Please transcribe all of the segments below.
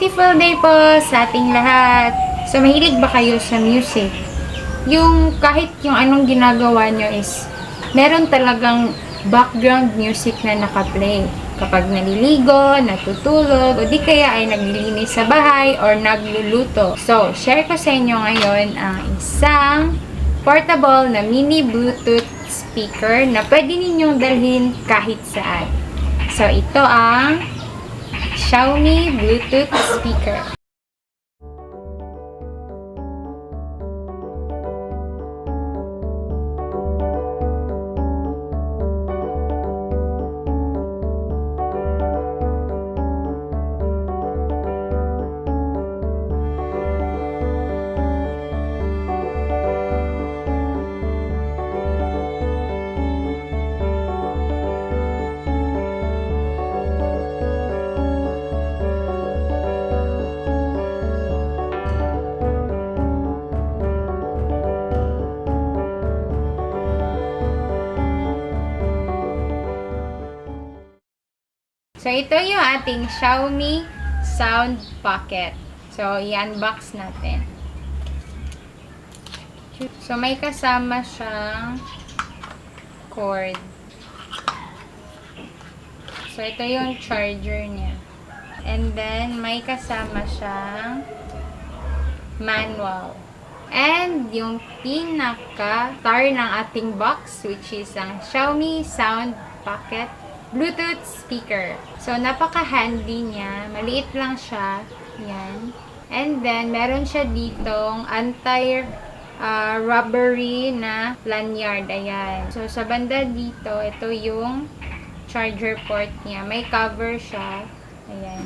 beautiful day po sa ating lahat. So, mahilig ba kayo sa music? Yung kahit yung anong ginagawa nyo is meron talagang background music na nakaplay. Kapag naliligo, natutulog, o di kaya ay naglilinis sa bahay or nagluluto. So, share ko sa inyo ngayon ang isang portable na mini Bluetooth speaker na pwede ninyong dalhin kahit saan. So, ito ang Xiaomi Bluetooth speaker. So, ito yung ating Xiaomi Sound Pocket. So, i-unbox natin. So, may kasama siyang cord. So, ito yung charger niya. And then, may kasama siyang manual. And yung pinaka-star ng ating box, which is ang Xiaomi Sound Pocket Bluetooth speaker. So, napaka-handy niya. Maliit lang siya. Yan. And then, meron siya ditong anti uh, rubbery na lanyard. Ayan. So, sa banda dito, ito yung charger port niya. May cover siya. Ayan.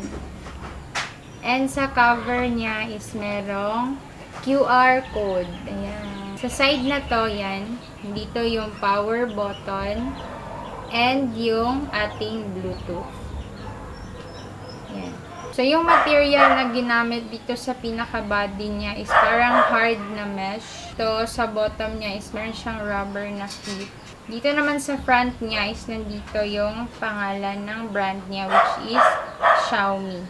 And sa cover niya is merong QR code. Ayan. Sa side na to, yan. Dito yung power button and yung ating Bluetooth. Yan. So, yung material na ginamit dito sa pinaka-body niya is parang hard na mesh. So, sa bottom niya is meron siyang rubber na clip. Dito naman sa front niya is nandito yung pangalan ng brand niya which is Xiaomi.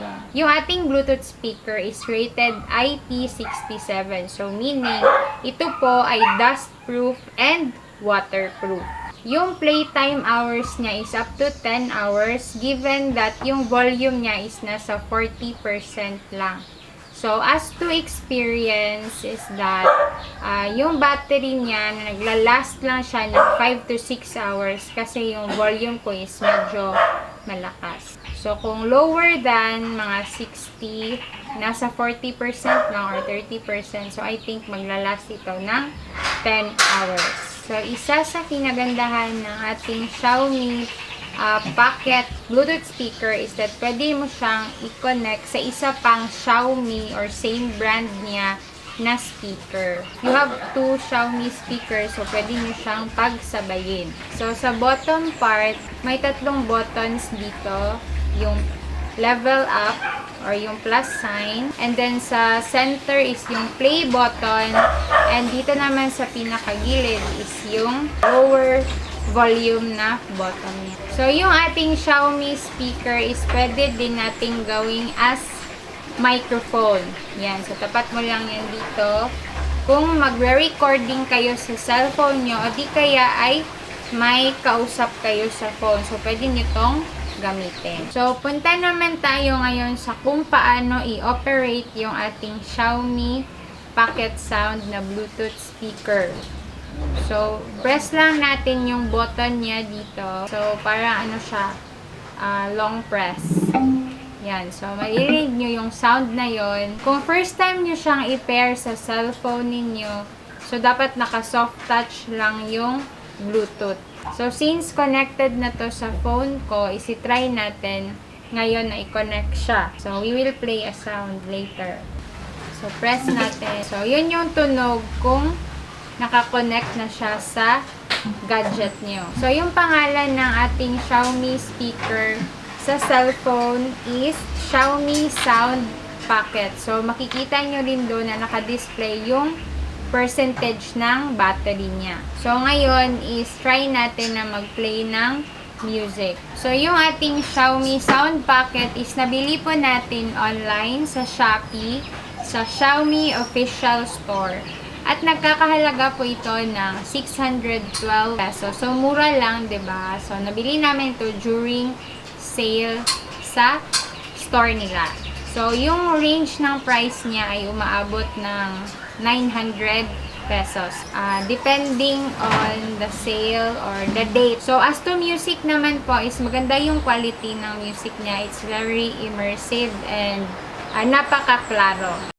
Yan. Yung ating Bluetooth speaker is rated IP67. So, meaning, ito po ay dust-proof and waterproof. Yung playtime hours niya is up to 10 hours given that yung volume niya is nasa 40% lang. So, as to experience is that uh, yung battery niya, naglalast lang siya ng 5 to 6 hours kasi yung volume ko is medyo malakas. So, kung lower than mga 60, nasa 40% lang or 30%. So, I think maglalast ito ng 10 hours. So, isa sa kinagandahan ng ating Xiaomi uh, pocket Bluetooth speaker is that pwede mo siyang i-connect sa isa pang Xiaomi or same brand niya na speaker. You have two Xiaomi speakers, so pwede nyo siyang pagsabayin. So, sa bottom part, may tatlong buttons dito. Yung level up or yung plus sign. And then sa center is yung play button. And dito naman sa pinakagilid is yung lower volume na button niya. So, yung ating Xiaomi speaker is pwede din nating gawing as microphone. Yan. So, tapat mo lang yan dito. Kung magre-recording kayo sa cellphone nyo, o di kaya ay may kausap kayo sa phone. So, pwede nyo tong gamitin. So, punta naman tayo ngayon sa kung paano i-operate yung ating Xiaomi Pocket Sound na Bluetooth speaker. So, press lang natin yung button niya dito. So, para ano siya, uh, long press. Yan. So, maririnig nyo yung sound na yon. Kung first time nyo siyang i-pair sa cellphone ninyo, so, dapat naka-soft touch lang yung Bluetooth. So, since connected na to sa phone ko, isi-try natin ngayon na i-connect siya. So, we will play a sound later. So, press natin. So, yun yung tunog kung nakakonect na siya sa gadget nyo. So, yung pangalan ng ating Xiaomi speaker sa cellphone is Xiaomi Sound Pocket. So, makikita nyo rin doon na naka-display yung percentage ng battery niya. So, ngayon is try natin na mag-play ng music. So, yung ating Xiaomi Sound Packet is nabili po natin online sa Shopee, sa Xiaomi Official Store. At nagkakahalaga po ito ng 612 pesos. So, mura lang, ba So, nabili namin ito during sale sa store nila. So, yung range ng price niya ay umaabot ng 900 pesos. Ah, depending on the sale or the date. So, as to music naman po, is maganda yung quality ng music niya. It's very immersive and ah, napaka-klaro.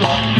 shot.